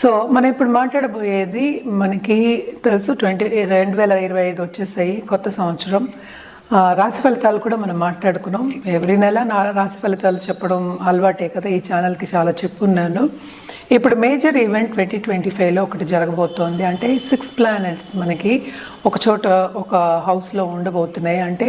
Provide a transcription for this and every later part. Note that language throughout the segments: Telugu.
సో మనం ఇప్పుడు మాట్లాడబోయేది మనకి తెలుసు ట్వంటీ రెండు వేల ఇరవై ఐదు వచ్చేసాయి కొత్త సంవత్సరం. రాశి ఫలితాలు కూడా మనం మాట్లాడుకున్నాం. ఎవ్రీ నెల నా రాశి ఫలితాలు చెప్పడం అలవాటే కదా ఈ ఛానల్కి చాలా చెప్పున్నాను. ఇప్పుడు మేజర్ ఈవెంట్ ట్వంటీ ట్వంటీ ఫైవ్లో ఒకటి జరగబోతోంది. అంటే సిక్స్ ప్లానెట్స్ మనకి ఒక చోట ఒక హౌస్లో ఉండబోతున్నాయి. అంటే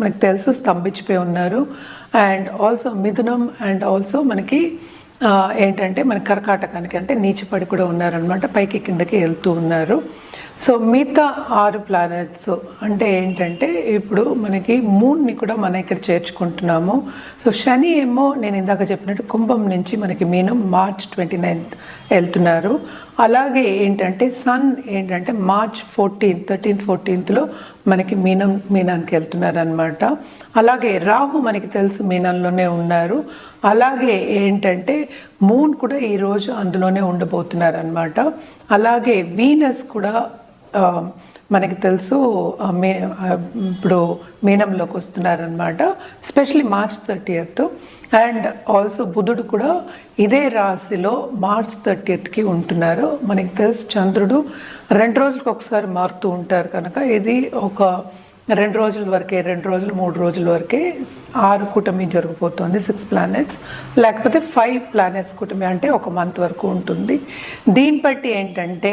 మనకు తెలుసు స్తంభించిపోయి ఉన్నారు. అండ్ ఆల్సో మిథునం అండ్ ఆల్సో మనకి ఏంటంటే మన కర్కాటకానికి అంటే నీచిపడి కూడా ఉన్నారనమాట పైకి కిందకి వెళ్తూ ఉన్నారు. సో మిగతా ఆరు ప్లానెట్స్ అంటే ఏంటంటే ఇప్పుడు మనకి మూన్ని కూడా మనం ఇక్కడ చేర్చుకుంటున్నాము. సో శని ఏమో నేను ఇందాక చెప్పినట్టు కుంభం నుంచి మనకి మీనం మార్చ్ ట్వంటీ నైన్త్ వెళ్తున్నారు. అలాగే ఏంటంటే సన్ ఏంటంటే మార్చ్ ఫోర్టీన్త్ థర్టీన్త్ ఫోర్టీన్త్లో మనకి మీనం మీనానికి వెళ్తున్నారనమాట అలాగే రాహు మనకి తెలుసు మీనంలోనే ఉన్నారు. అలాగే ఏంటంటే మూన్ కూడా ఈరోజు అందులోనే ఉండబోతున్నారనమాట అలాగే వీనస్ కూడా మనకి తెలుసు మీ మే ఇప్పుడు మీనంలోకి వస్తున్నారనమాట specially March thirty and also బుధుడు కూడా ఇదే రాశిలో మార్చ్ థర్టీయత్కి ఉంటున్నారు. మనకి తెలుసు చంద్రుడు రెండు రోజులకు ఒకసారి మారుతూ ఉంటారు కనుక ఇది ఒక రెండు రోజుల వరకే రెండు రోజులు మూడు రోజుల వరకే ఆరు కూటమి జరిగిపోతుంది సిక్స్ ప్లానెట్స్ లేకపోతే ఫైవ్ ప్లానెట్స్ కూటమి అంటే ఒక మంత్ వరకు ఉంటుంది. దీన్ని బట్టి ఏంటంటే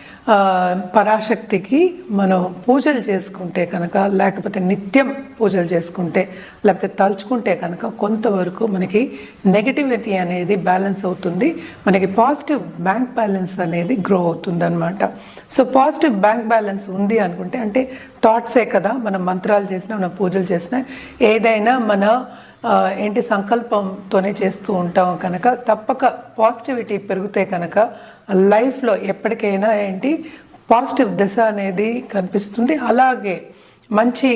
పరాశక్తికి మనం పూజలు చేసుకుంటే కనుక లేకపోతే నిత్యం పూజలు చేసుకుంటే లేకపోతే తలుచుకుంటే కనుక కొంతవరకు మనకి నెగటివిటీ అనేది బ్యాలెన్స్ అవుతుంది. మనకి పాజిటివ్ బ్యాంక్ బ్యాలెన్స్ అనేది గ్రో అవుతుంది అనమాట సో పాజిటివ్ బ్యాంక్ బ్యాలెన్స్ ఉంది అనుకుంటే అంటే థాట్సే కదా మనం మంత్రాలు చేసినా మనం పూజలు చేసినా ఏదైనా మన ఏంటి సంకల్పంతోనే చేస్తూ ఉంటాం కనుక తప్పక పాజిటివిటీ పెరిగితే కనుక లైఫ్లో ఎప్పటికైనా ఏంటి పాజిటివ్ దశ అనేది కనిపిస్తుంది. అలాగే మంచి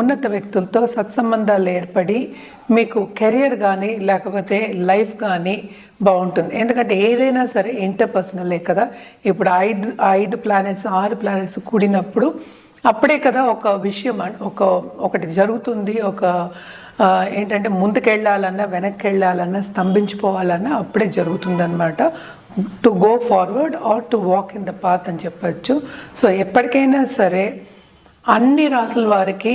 ఉన్నత వ్యక్తులతో సత్సంబంధాలు ఏర్పడి మీకు కెరియర్ కానీ లేకపోతే లైఫ్ కానీ బాగుంటుంది. ఎందుకంటే ఏదైనా సరే ఇంటర్పర్సనలే కదా. ఇప్పుడు ఐదు ఐదు ప్లానెట్స్ ఆరు ప్లానెట్స్ కూడినప్పుడు అప్పుడే కదా ఒక విషయం ఒక ఒకటి జరుగుతుంది ఒక ఏంటంటే ముందుకెళ్ళాలన్నా వెనక్కి వెళ్ళాలన్నా స్తంభించిపోవాలన్నా అప్పుడే జరుగుతుందన్నమాట. To go forward or to walk in the path అని చెప్పచ్చు. సో ఎప్పటికైనా సరే అన్ని రాసుల వారికి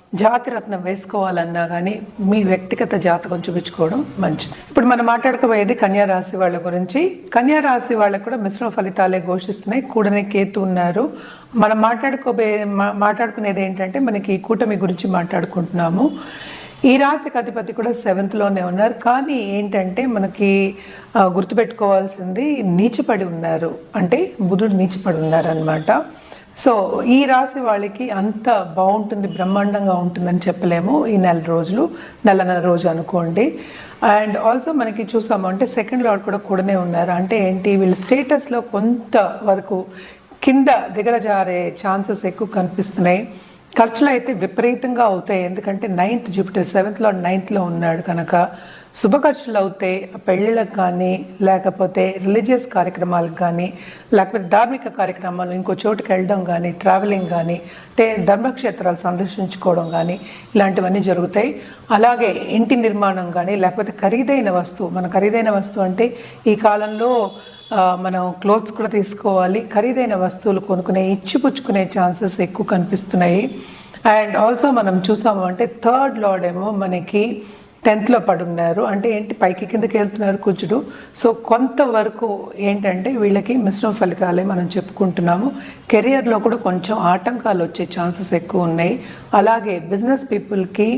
జాతి రత్నం వేసుకోవాలన్నా కానీ మీ వ్యక్తిగత జాతకం చూపించుకోవడం మంచిది. ఇప్పుడు మనం మాట్లాడుకోబోయేది కన్యా రాశి వాళ్ళ గురించి. కన్యా రాశి వాళ్ళకు కూడా మిశ్రమ ఫలితాలే ఘోషిస్తున్నాయి. కూడనే కేతు ఉన్నారు. మనం మాట్లాడుకోబోయే మాట్లాడుకునేది ఏంటంటే మనకి ఈ కూటమి గురించి మాట్లాడుకుంటున్నాము. ఈ రాశికి అధిపతి కూడా సెవెంత్లోనే ఉన్నారు. కానీ ఏంటంటే మనకి గుర్తుపెట్టుకోవాల్సింది నీచిపడి ఉన్నారు. అంటే బుధుడు నీచిపడి ఉన్నారు అనమాట సో ఈ రాశి వాళ్ళకి అంత బాగుంటుంది బ్రహ్మాండంగా ఉంటుందని చెప్పలేము ఈ నెల రోజులు నెలన్నర రోజు అనుకోండి. అండ్ ఆల్సో మనకి చూసాము అంటే సెకండ్ లార్డ్ కూడా కూడానే ఉన్నారు. అంటే ఏంటి? వీళ్ళ స్టేటస్లో కొంత వరకు కింద దిగర జారే ఛాన్సెస్ ఎక్కువ కనిపిస్తున్నాయి. ఖర్చులు అయితే విపరీతంగా అవుతాయి. ఎందుకంటే నైన్త్ జూపిటర్ సెవెంత్లో నైన్త్లో ఉన్నాడు కనుక శుభ ఖర్చులు అవుతే పెళ్ళిళ్ళకి కానీ లేకపోతే రిలీజియస్ కార్యక్రమాలకు కానీ లేకపోతే ధార్మిక కార్యక్రమాలు ఇంకో చోటుకి వెళ్ళడం కానీ ట్రావెలింగ్ కానీ అంటే ధర్మక్షేత్రాలు సందర్శించుకోవడం కానీ ఇలాంటివన్నీ జరుగుతాయి. అలాగే ఇంటి నిర్మాణం కానీ లేకపోతే ఖరీదైన వస్తువు మన ఖరీదైన వస్తువు అంటే ఈ కాలంలో మనం క్లోత్స్ కూడా తీసుకోవాలి. ఖరీదైన వస్తువులు కొనుక్కునే ఇచ్చిపుచ్చుకునే ఛాన్సెస్ ఎక్కువ కనిపిస్తున్నాయి. అండ్ ఆల్సో మనం చూసాము అంటే థర్డ్ లార్డ్ ఏమో మనకి టెన్త్లో పడున్నారు. అంటే ఏంటి? పైకి కిందకి వెళ్తున్నారు కుజుడు. సో కొంతవరకు ఏంటంటే వీళ్ళకి మిశ్రమ ఫలితాలే మనం చెప్పుకుంటున్నాము. కెరియర్లో కూడా కొంచెం ఆటంకాలు వచ్చే ఛాన్సెస్ ఎక్కువ ఉన్నాయి. అలాగే బిజినెస్ పీపుల్కి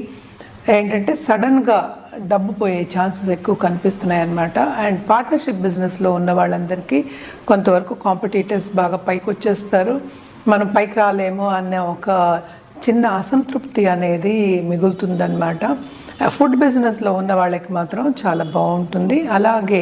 ఏంటంటే సడన్గా డబ్బు పోయే ఛాన్సెస్ ఎక్కువ కనిపిస్తున్నాయి అన్నమాట అండ్ పార్ట్నర్షిప్ బిజినెస్లో ఉన్న వాళ్ళందరికీ కొంతవరకు కాంపిటీటర్స్ బాగా పైకి వచ్చేస్తారు మనం పైకి రాలేమో అనే ఒక చిన్న అసంతృప్తి అనేది మిగులుతుందన్నమాట. ఫుడ్ బిజినెస్లో ఉన్న వాళ్ళకి మాత్రం చాలా బాగుంటుంది. అలాగే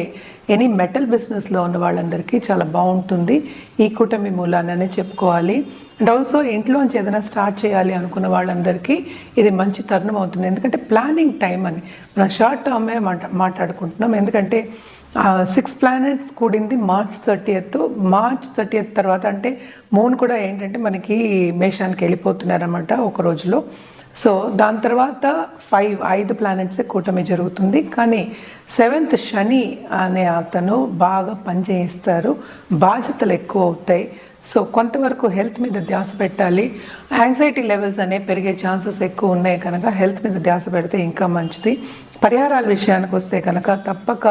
ఎనీ మెటల్ బిజినెస్లో ఉన్న వాళ్ళందరికీ చాలా బాగుంటుంది. ఈ కూటమి మూలాననే చెప్పుకోవాలి. అండ్ ఆల్సో ఇంట్లోంచి ఏదైనా స్టార్ట్ చేయాలి అనుకున్న వాళ్ళందరికీ ఇది మంచి తరుణం అవుతుంది. ఎందుకంటే ప్లానింగ్ టైం అని మనం షార్ట్ టర్మే మాట మాట్లాడుకుంటున్నాం. ఎందుకంటే సిక్స్ ప్లానెట్స్ కూడింది మార్చ్ థర్టీయత్ మార్చ్ థర్టీయత్ తర్వాత అంటే మూన్ కూడా ఏంటంటే మనకి మేషానికి వెళ్ళిపోతున్నారన్నమాట ఒక రోజులో. సో దాని తర్వాత ఫైవ్ ఐదు ప్లానెట్స్ కూటమి జరుగుతుంది. కానీ సెవెంత్ శని అనే అతను బాగా పనిచేయిస్తారు బాధ్యతలు ఎక్కువ అవుతాయి. సో కొంతవరకు హెల్త్ మీద ధ్యాస పెట్టాలి. యాంగ్జైటీ లెవెల్స్ అనేవి పెరిగే ఛాన్సెస్ ఎక్కువ ఉన్నాయి కనుక హెల్త్ మీద ధ్యాస పెడితే ఇంకా మంచిది. పరిహారాల విషయానికి వస్తే కనుక తప్పక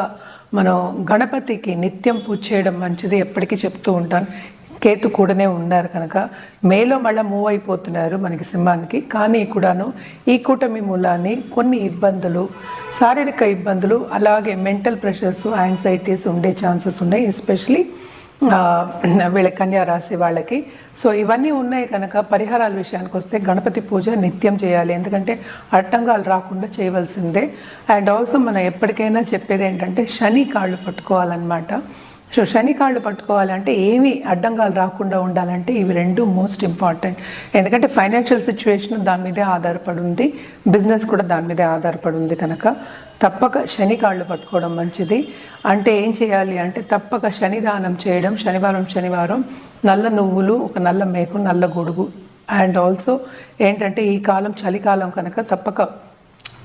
మనం గణపతికి నిత్యం పూజ చేయడం మంచిది. ఎప్పటికీ చెప్తూ ఉంటాను. కేతు కూడానే ఉన్నారు కనుక మేలో మళ్ళీ మూవ్ అయిపోతున్నారు మనకి సింహానికి. కానీ కూడాను ఈ కూటమి మూలాన్ని కొన్ని ఇబ్బందులు శారీరక ఇబ్బందులు అలాగే మెంటల్ ప్రెషర్స్ యాంగ్జైటీస్ ఉండే ఛాన్సెస్ ఉన్నాయి ఎస్పెషలీ వీళ్ళ కన్యా రాశి వాళ్ళకి. సో ఇవన్నీ ఉన్నాయి కనుక పరిహారాల విషయానికి వస్తే గణపతి పూజ నిత్యం చేయాలి. ఎందుకంటే అడ్డంగాలు రాకుండా చేయవలసిందే. అండ్ ఆల్సో మనం ఎప్పటికైనా చెప్పేది ఏంటంటే శని కాళ్ళు పట్టుకోవాలన్నమాట. సో శని కాళ్ళు పట్టుకోవాలంటే ఏమి అడ్డంగాలు రాకుండా ఉండాలంటే ఇవి రెండు మోస్ట్ ఇంపార్టెంట్ ఎందుకంటే ఫైనాన్షియల్ సిచ్యువేషన్ దాని మీదే ఆధారపడి ఉంది బిజినెస్ కూడా దాని మీదే ఆధారపడి ఉంది కనుక తప్పక శని కాళ్ళు పట్టుకోవడం మంచిది. అంటే ఏం చేయాలి అంటే తప్పక శనిదానం చేయడం శనివారం శనివారం నల్ల నువ్వులు ఒక నల్ల మేకు నల్ల గొడుగు. అండ్ ఆల్సో ఏంటంటే ఈ కాలం చలికాలం కనుక తప్పక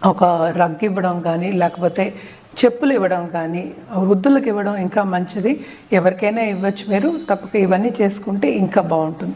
ఒక రగ్ ఇవ్వడం కానీ లేకపోతే చెప్పులు ఇవ్వడం కానీ వృద్ధులకు ఇవ్వడం ఇంకా మంచిది. ఎవరికైనా ఇవ్వచ్చు మీరు తప్పక ఇవన్నీ చేసుకుంటే ఇంకా బాగుంటుంది.